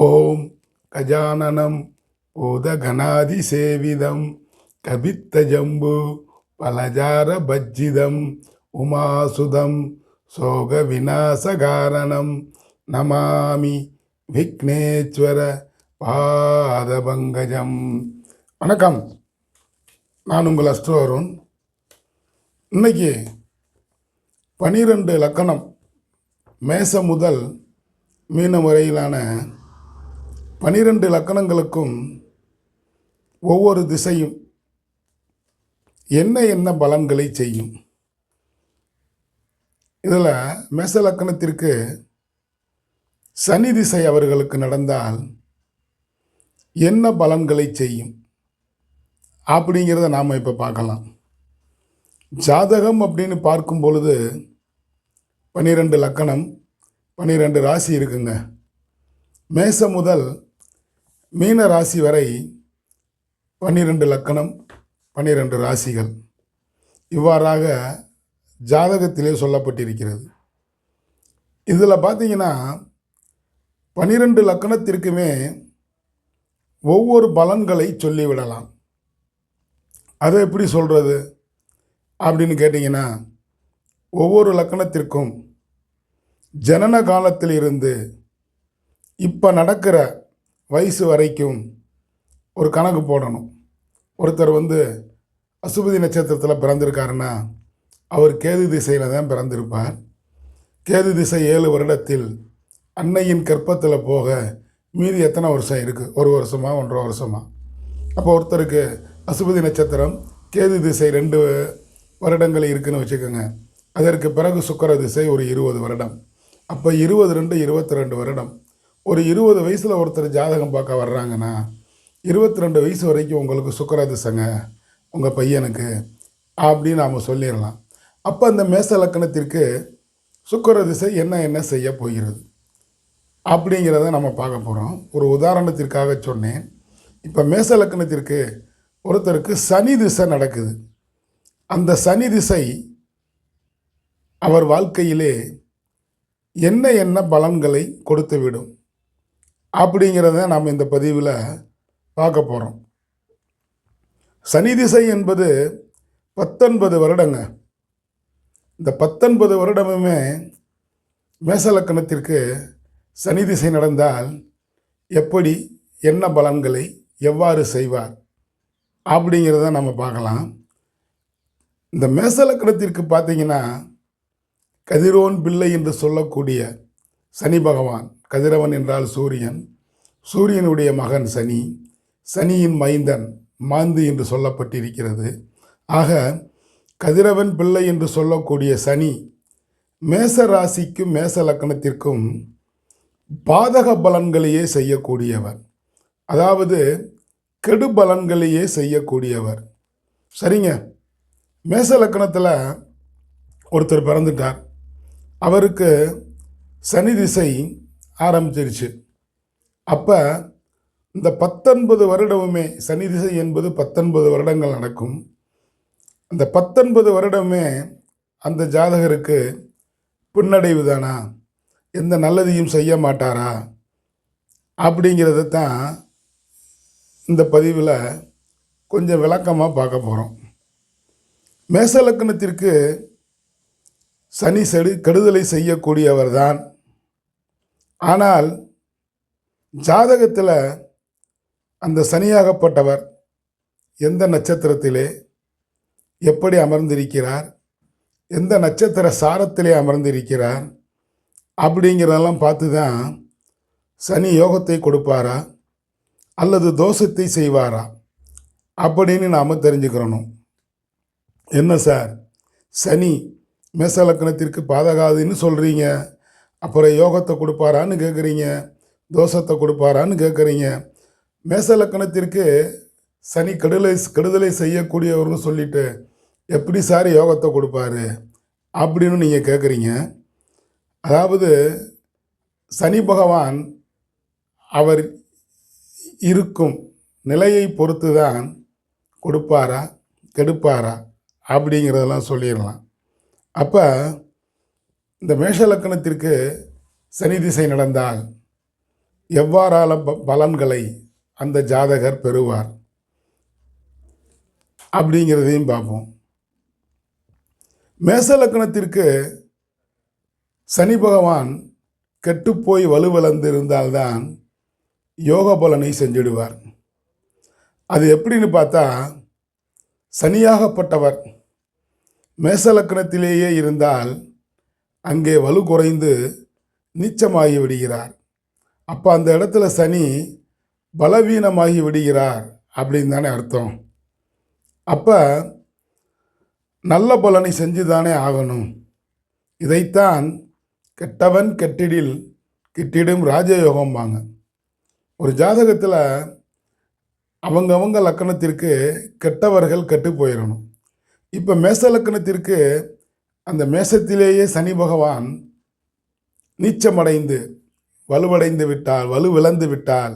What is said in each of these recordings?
ஓம் கஜானனம் பூதகணாதிசேவிதம் கபித்தஜம்பு பலஜார பஜ்ஜிதம் உமாசுதம் சோக விநாசகாரணம் நமாமி விக்னேஸ்வர பாதபங்கஜம். வணக்கம். நான் உங்கள் அஸ்ட்ரோ அருண். இன்னைக்கு பனிரெண்டு லக்கணம் மேசம் முதல் மீன வரையிலான பனிரெண்டு லக்கணங்களுக்கும் ஒவ்வொரு திசையும் என்ன என்ன பலன்களை செய்யும்? இதில் மேச லக்கணத்திற்கு சனி திசை அவர்களுக்கு நடந்தால் என்ன பலன்களை செய்யும்? அப்படிங்கிறத நாம் இப்போ பார்க்கலாம். ஜாதகம் அப்படின்னு பார்க்கும் பொழுது பன்னிரெண்டு லக்கணம் பன்னிரெண்டு ராசி இருக்குங்க. மேச முதல் மீன ராசி வரை பன்னிரெண்டு லக்கணம் பன்னிரெண்டு ராசிகள். இவ்வாறாக ஜாதகத்திலே சொல்லப்பட்டிருக்கிறது. இதில் பார்த்தீங்கன்னா பன்னிரெண்டு லக்கணத்திற்குமே ஒவ்வொரு பலன்களை சொல்லிவிடலாம். அதை எப்படி சொல்கிறது அப்படின்னு கேட்டிங்கன்னா ஒவ்வொரு லக்கணத்திற்கும் ஜனன காலத்தில் இருந்து இப்போ நடக்கிற வயசு வரைக்கும் ஒரு கணக்கு போடணும். ஒருத்தர் வந்து அசுபதி நட்சத்திரத்தில் பிறந்திருக்காருன்னா அவர் கேது திசையில் தான் பிறந்திருப்பார். கேது திசை ஏழு வருடத்தில் அன்னையின் கற்பத்தில் போக மீதி எத்தனை வருஷம் இருக்குது ஒரு வருஷமா ஒன்றரை வருஷமா? அப்போ ஒருத்தருக்கு அசுபதி நட்சத்திரம் கேது திசை ரெண்டு வருடங்கள் இருக்குதுன்னு வச்சுக்கோங்க. அதற்கு பிறகு சுக்கர திசை ஒரு இருபது வருடம். அப்போ இருபது ரெண்டு இருபத்தி ரெண்டு வருடம். ஒரு இருபது வயசில் ஒருத்தர் ஜாதகம் பார்க்க வர்றாங்கன்னா இருபத்தி ரெண்டு வயசு வரைக்கும் உங்களுக்கு சுக்கர திசைங்க உங்கள் பையனுக்கு அப்படின்னு நாம் சொல்லிடலாம். அப்போ அந்த மேச லக்கணத்திற்கு சுக்கர திசை என்ன என்ன செய்ய போகிறது? அப்படிங்கிறத நம்ம பார்க்க போகிறோம் ஒரு உதாரணத்திற்காக சொன்னேன். இப்போ மேச லக்கணத்திற்கு ஒருத்தருக்கு சனி திசை நடக்குது. அந்த சனி திசை அவர் வாழ்க்கையிலே என்ன என்ன பலன்களை கொடுத்து விடும் அப்படிங்கிறத நாம் இந்த பதிவில் பார்க்க போகிறோம். சனி திசை என்பது பத்தொன்பது வருடங்க. இந்த பத்தொன்பது வருடமுமே மேசலக்கணத்திற்கு சனி திசை நடந்தால் எப்படி என்ன பலன்களை எவ்வாறு செய்வார் அப்படிங்கிறத நம்ம பார்க்கலாம். இந்த மேசலக்கணத்திற்கு பார்த்தீங்கன்னா கதிரோன் பிள்ளை என்று சொல்லக்கூடிய சனி பகவான். கதிரவன் என்றால் சூரியன். சூரியனுடைய மகன் சனி. சனியின் மைந்தன் மாந்து என்று சொல்லப்பட்டிருக்கிறது. ஆக கதிரவன் பிள்ளை என்று சொல்லக்கூடிய சனி மேச ராசிக்கும் மேச லக்கணத்திற்கும் பாதக பலன்களையே செய்யக்கூடியவர். அதாவது கெடு பலன்களையே செய்யக்கூடியவர். சரிங்க? மேச லக்கணத்தில் ஒருத்தர் பிறந்துட்டார். அவருக்கு சனி திசை ஆரம்பிச்சிருச்சு. அப்போ இந்த பத்தொன்பது வருடமுமே சனி திசை என்பது பத்தொன்பது வருடங்கள் நடக்கும். அந்த பத்தொன்பது வருடமே அந்த ஜாதகருக்கு பின்னடைவு தானா? எந்த நல்லதையும் செய்ய மாட்டாரா? அப்படிங்கிறத தான் இந்த பதிவில் கொஞ்சம் விளக்கமாக பார்க்க போகிறோம் மேசலக்கணத்திற்கு சனி செடு கெடுதலை செய்யக்கூடியவர் தான் ஆனால் ஜாதகத்தில் அந்த சனியாகப்பட்டவர் எந்த நட்சத்திரத்திலே எப்படி அமர்ந்திருக்கிறார் எந்த நட்சத்திர சாரத்திலே அமர்ந்திருக்கிறார் அப்படிங்கிறதெல்லாம் பார்த்து தான் சனி யோகத்தை கொடுப்பாரா அல்லது தோஷத்தை செய்வாரா அப்படின்னு நாம் தெரிஞ்சுக்கிறணும். என்ன சார்? சனி மேசலக்கணத்திற்கு பாதகாதுன்னு சொல்கிறீங்க அப்புறம் யோகத்தை கொடுப்பாரான்னு கேட்குறீங்க தோஷத்தை கொடுப்பாரான்னு கேட்குறீங்க மேசலக்கணத்திற்கு சனி கெடுதலை கெடுதலை செய்யக்கூடியவர்னு சொல்லிட்டு எப்படி சார் யோகத்தை கொடுப்பாரு அப்படின்னு நீங்கள் கேட்குறீங்க அதாவது சனி பகவான் அவர் இருக்கும் நிலையை பொறுத்து தான் கொடுப்பாரா கெடுப்பாரா அப்படிங்கிறதெல்லாம் சொல்லிடலாம். அப்போ இந்த மேஷ லக்கணத்திற்கு சனி திசை நடந்தால் எவ்வாறால ப- பலன்களை அந்த ஜாதகர் பெறுவார் அப்படிங்கிறதையும் பார்ப்போம். மேச லக்கணத்திற்கு சனி பகவான் கெட்டுப்போய் வலுவிழந்து இருந்தால்தான் யோக பலனை செஞ்சிடுவார். அது எப்படின்னு பார்த்தா சனியாகப்பட்டவர் மேசலக்கணத்திலேயே இருந்தால் அங்கே வலு குறைந்து நீச்சமாகி விடுகிறார். அப்போ அந்த இடத்துல சனி பலவீனமாகி விடுகிறார் அப்படின்னு தானே அர்த்தம். அப்போ நல்ல பலனை செஞ்சு தானே ஆகணும். இதைத்தான் கெட்டவன் கெட்டிடில் கிட்டிடும் ராஜயோகம்பாங்க. ஒரு ஜாதகத்தில் அவங்கவங்க லக்கணத்திற்கு கெட்டவர்கள் கெட்டு போயிடணும் இப்போ மேச லக்கணத்திற்கு அந்த மேசத்திலேயே சனி பகவான் நீச்சமடைந்து வலுவடைந்து விட்டால் வலுவிழந்து விட்டால்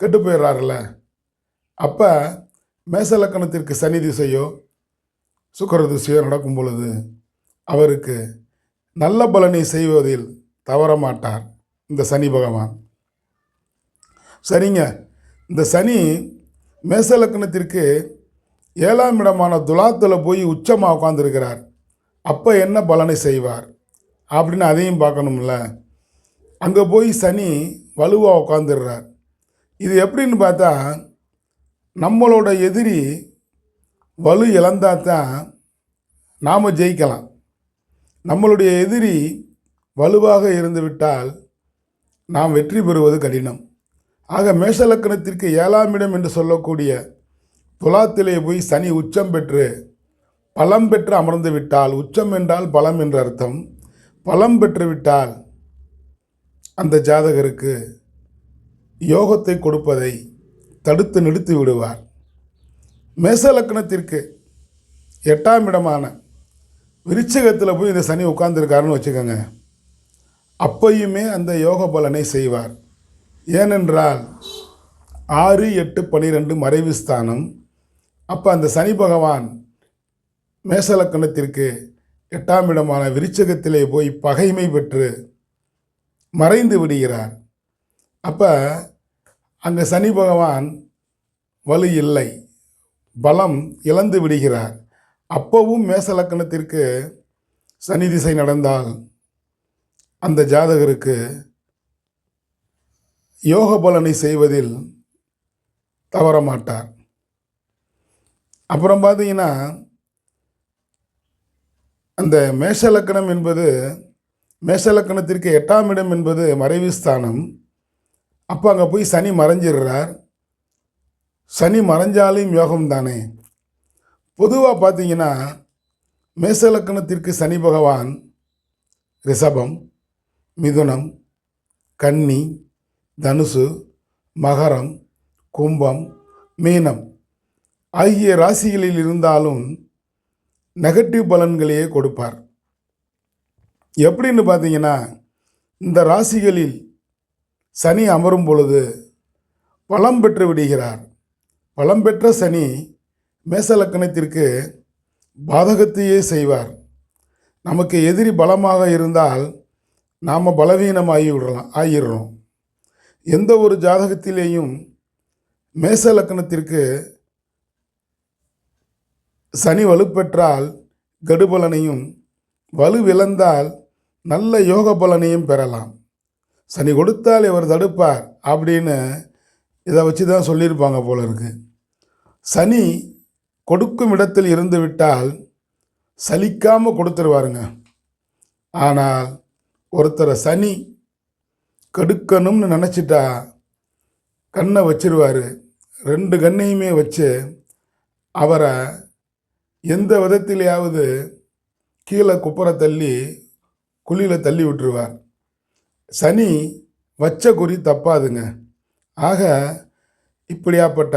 கெட்டு போயிடுறாருல்ல. அப்போ மேசலக்கணத்திற்கு சனி திசையோ சுக்கர திசையோ நடக்கும் பொழுது அவருக்கு நல்ல பலனை செய்வதில் தவற மாட்டார் இந்த சனி பகவான். சரிங்க. இந்த சனி மேசலக்கணத்திற்கு ஏழாம் இடமான துலாத்தில் போய் உச்சமாக உட்காந்துருக்கிறார் அப்போ என்ன பலனை செய்வார்? அப்படின்னு அதையும் பார்க்கணும்ல. அங்கே போய் சனி வலுவாக உட்காந்துடுறார் இது எப்படின்னு பார்த்தா நம்மளோட எதிரி வலு இழந்தால் தான் நாம் ஜெயிக்கலாம். நம்மளுடைய எதிரி வலுவாக இருந்துவிட்டால் நாம் வெற்றி பெறுவது கடினம். ஆக மேஷலக்கணத்திற்கு ஏழாம் இடம் என்று சொல்லக்கூடிய துலாத்திலே போய் சனி உச்சம் பெற்று பலம் பெற்று அமர்ந்து விட்டால் உச்சம் என்றால் பலம் என்ற அர்த்தம். பலம் பெற்றுவிட்டால் அந்த ஜாதகருக்கு யோகத்தை கொடுப்பதை தடுத்து நிறுத்தி விடுவார். மேச லக்னத்திற்கு எட்டாம் இடமான விருச்சகத்தில் போய் இந்த சனி உட்கார்ந்துருக்காருன்னு வச்சுக்கோங்க. அப்பையுமே அந்த யோக பலனை செய்வார். ஏனென்றால் ஆறு எட்டு பனிரெண்டு மறைவு ஸ்தானம். அப்போ அந்த சனி பகவான் மேசலக்கணத்திற்கு எட்டாம் இடமான விருச்சகத்திலே போய் பகைமை பெற்று மறைந்து விடுகிறார். அப்போ அங்கே சனி பகவான் வலு இல்லை. பலம் இழந்து விடுகிறார். அப்போவும் மேசலக்கணத்திற்கு சனி திசை நடந்தால் அந்த ஜாதகருக்கு யோக பலனை செய்வதில் தவற மாட்டார் அப்புறம் பார்த்தீங்கன்னா அந்த மேஷலக்கணம் என்பது மேஷலக்கணத்திற்கு எட்டாம் இடம் என்பது மறைவு ஸ்தானம். அப்போ அங்கே போய் சனி மறைஞ்சிடுறார். சனி மறைஞ்சாலையும் யோகம் தானே. பொதுவாக பார்த்தீங்கன்னா மேசலக்கணத்திற்கு சனி பகவான் ரிஷபம் மிதுனம் கன்னி தனுசு மகரம் கும்பம் மீனம் ஆகிய ராசிகளில் இருந்தாலும் நெகட்டிவ் பலன்களையே கொடுப்பார். எப்படின்னு பார்த்தீங்கன்னா இந்த ராசிகளில் சனி அமரும் பொழுது பலம் பெற்று விடுகிறார். பலம் பெற்ற சனி மேசலக்கணத்திற்கு பாதகத்தையே செய்வார். நமக்கு எதிரி பலமாக இருந்தால் நாம் பலவீனமாகி விடலாம் ஆகிடுறோம். எந்த ஒரு ஜாதகத்திலேயும் மேச லக்கணத்திற்கு சனி வலுப்பெற்றால் கடுபலனையும் வலு விழந்தால் நல்ல யோக பலனையும் பெறலாம். சனி கொடுத்தால் இவர் தடுப்பார் அப்படின்னு இதை வச்சு தான் சொல்லியிருப்பாங்க போல இருக்கு. சனி கொடுக்கும் இடத்தில் இருந்து விட்டால் சலிக்காமல் கொடுத்துருவாருங்க. ஆனால் ஒருத்தரை சனி கெடுக்கணும்னு நினச்சிட்டா கண்ணை வச்சிருவார். ரெண்டு கண்ணையுமே வச்சு அவரை எந்த விதத்திலேயாவது கீழே குப்புற தள்ளி குழியில் தள்ளி விட்டுருவார். சனி வச்ச குறி தப்பாதுங்க. ஆக இப்படியாப்பட்ட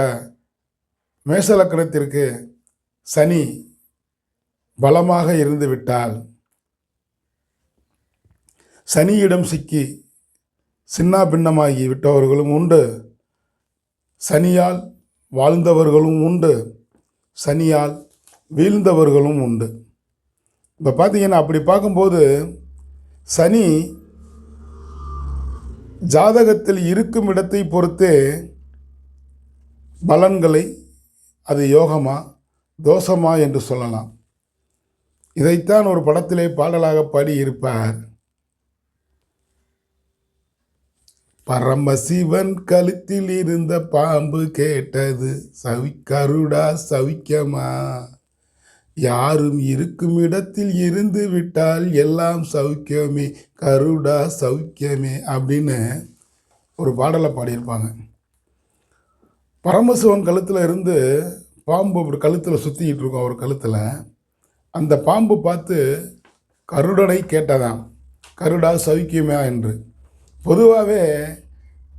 மேஷலக்கணத்திற்கு சனி பலமாக இருந்து விட்டால் சனியிடம் சிக்கி சின்ன பின்னமாகி விட்டவர்களும் உண்டு. சனியால் வாழ்ந்தவர்களும் உண்டு. சனியால் வீழ்ந்தவர்களும் உண்டு. இப்போ பார்த்தீங்கன்னா அப்படி பார்க்கும்போது சனி ஜாதகத்தில் இருக்கும் இடத்தை பொறுத்தே பலன்களை அது யோகமா தோஷமா என்று சொல்லலாம். இதைத்தான் ஒரு படத்திலே பாடலாக பாடியிருப்பார். பரமசிவன் கழுத்தில் இருந்த பாம்பு கேட்டது சவி கருடா சவிக்கமா? யாரும் இருக்கும் இடத்தில் இருந்து விட்டால் எல்லாம் சௌக்கியமே கருடா சௌக்கியமே அப்படின்னு ஒரு பாடலை பாடியிருப்பாங்க. பரமசிவன் கழுத்தில் இருந்து பாம்பு அப்படி கழுத்தில் சுற்றிக்கிட்டு இருக்கும் அவர் கழுத்தில். அந்த பாம்பு பார்த்து கருடனை கேட்டதாம். கருடா சௌக்கியமா என்று. பொதுவாகவே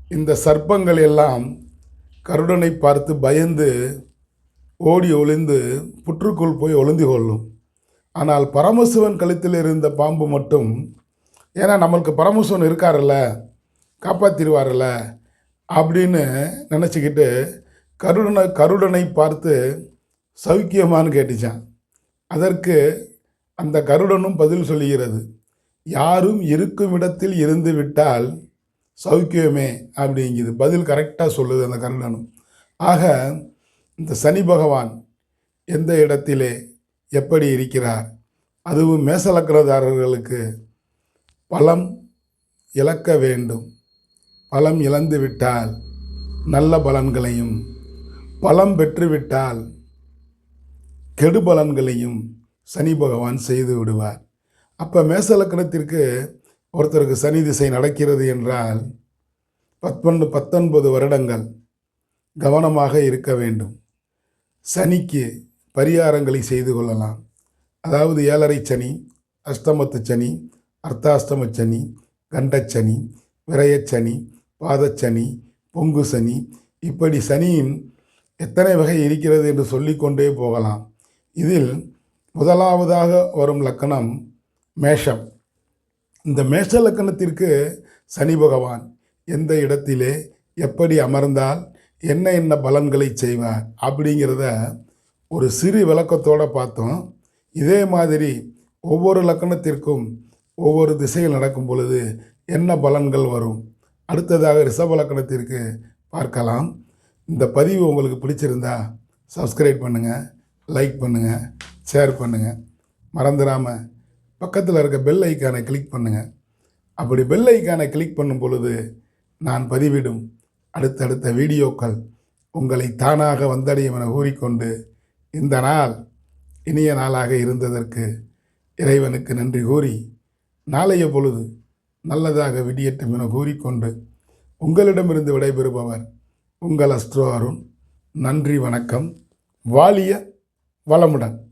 இந்த சர்ப்பங்கள் எல்லாம் கருடனை பார்த்து பயந்து ஓடி ஒளிந்து புற்றுக்குள் போய் ஒளிந்து கொள்ளும். ஆனால் பரமசிவன் கழுத்தில் இருந்த பாம்பு மட்டும் ஏன்னா நம்மளுக்கு பரமசிவன் இருக்கார்ல காப்பாற்றிடுவார்ல அப்படின்னு நினச்சிக்கிட்டு கருடனை கருடனை பார்த்து சௌக்கியமான்னு கேட்டுச்சான். அதற்கு அந்த கருடனும் பதில் சொல்லுகிறது யாரும் இருக்கும் இடத்தில் இருந்து விட்டால் சௌக்கியமே அப்படிங்குது. பதில் கரெக்டாக சொல்லுது அந்த கருடனும். ஆக இந்த சனி பகவான் எந்த இடத்திலே எப்படி இருக்கிறார்? அதுவும் மேசலக்கணதாரர்களுக்கு பலம் இழக்க வேண்டும். பலம் இழந்து விட்டால் நல்ல பலன்களையும் பலம் பெற்றுவிட்டால் கெடு பலன்களையும் சனி பகவான் செய்து விடுவார். அப்போ மேசலக்கணத்திற்கு ஒருத்தருக்கு சனி திசை நடக்கிறது என்றால் பத்தொன்று பத்தொன்பது வருடங்கள் கவனமாக இருக்க வேண்டும். சனிக்கு பரிகாரங்களை செய்து கொள்ளலாம். அதாவது ஏழரை சனி அஷ்டமத்து சனி அர்த்தாஷ்டம சனி கண்டச்சனி விரயச்சனி பாதச்சனி பொங்கு சனி. இப்படி சனியின் எத்தனை வகை இருக்கிறது என்று சொல்லிக்கொண்டே போகலாம். இதில் முதலாவதாக வரும் லக்கணம் மேஷம். இந்த மேஷ லக்கணத்திற்கு சனி பகவான் எந்த இடத்திலே எப்படி அமர்ந்தால் என்ன என்ன பலன்களை செய்வேன் அப்படிங்கிறத ஒரு சிறு விளக்கத்தோடு பார்த்தோம். இதே மாதிரி ஒவ்வொரு லக்கணத்திற்கும் ஒவ்வொரு திசையில் நடக்கும் பொழுது என்ன பலன்கள் வரும்? அடுத்ததாக ரிஷப லக்கணத்திற்கு பார்க்கலாம். இந்த பதிவு உங்களுக்கு பிடிச்சிருந்தா சப்ஸ்கிரைப் பண்ணுங்கள் லைக் பண்ணுங்கள் ஷேர் பண்ணுங்கள் மறந்துடாமல் பக்கத்தில் இருக்க பெல் ஐக்கானை கிளிக் பண்ணுங்கள் அப்படி பெல் ஐக்கானை கிளிக் பண்ணும் பொழுது நான் பதிவிடும் அடுத்தடுத்த வீடியோக்கள் உங்களை தானாக வந்தடையும் என கூறிக்கொண்டு இந்த நாள் இனிய நாளாக இருந்ததற்கு இறைவனுக்கு நன்றி கூறி நாளைய பொழுது நல்லதாக விடியட்டும் என கூறிக்கொண்டு உங்களிடமிருந்து விடைபெறுபவர் உங்கள் அஸ்ட்ரோ அருண். நன்றி வணக்கம். வாலிய வளமுடன்.